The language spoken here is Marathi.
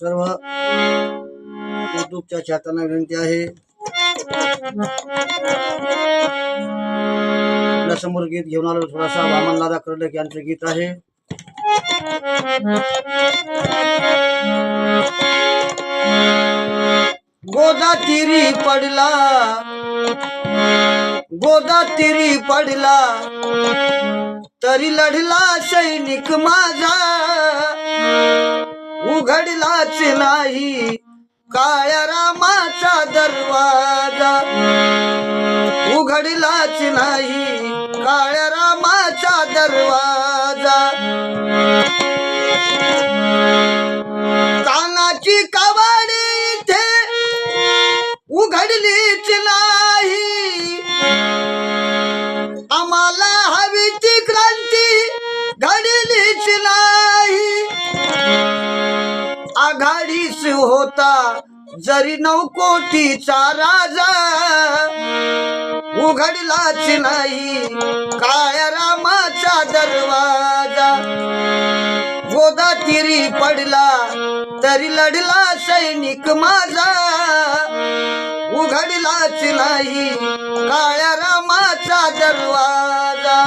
सर्व युट्यूबच्या चाहत्यांना विनंती आहे. आपल्यासमोर गीत घेऊन आलो थोडासा वामन दादा कर्डक यांचं गीत आहे. गोदा तिरी पडला गोदा तिरी पडला तरी लढला सैनिक माझा. उघडलाच नाही. काळ्या रामाचा दरवाजा उघडलाच नाही. काळ्या रामाचा दरवाजा कानाची कवाडी इथे उघडलीच नाही. आम्हाला हवीची क्रांती घडलीच नाही. आघाडीस होता जरी नऊ कोटीचा राजा. उघडलाच नाही काळ्या रामाचा दरवाजा. गोदा तिरी पडला तरी लढला सैनिक माझा. उघडलाच नाही काळ्या रामाचा दरवाजा.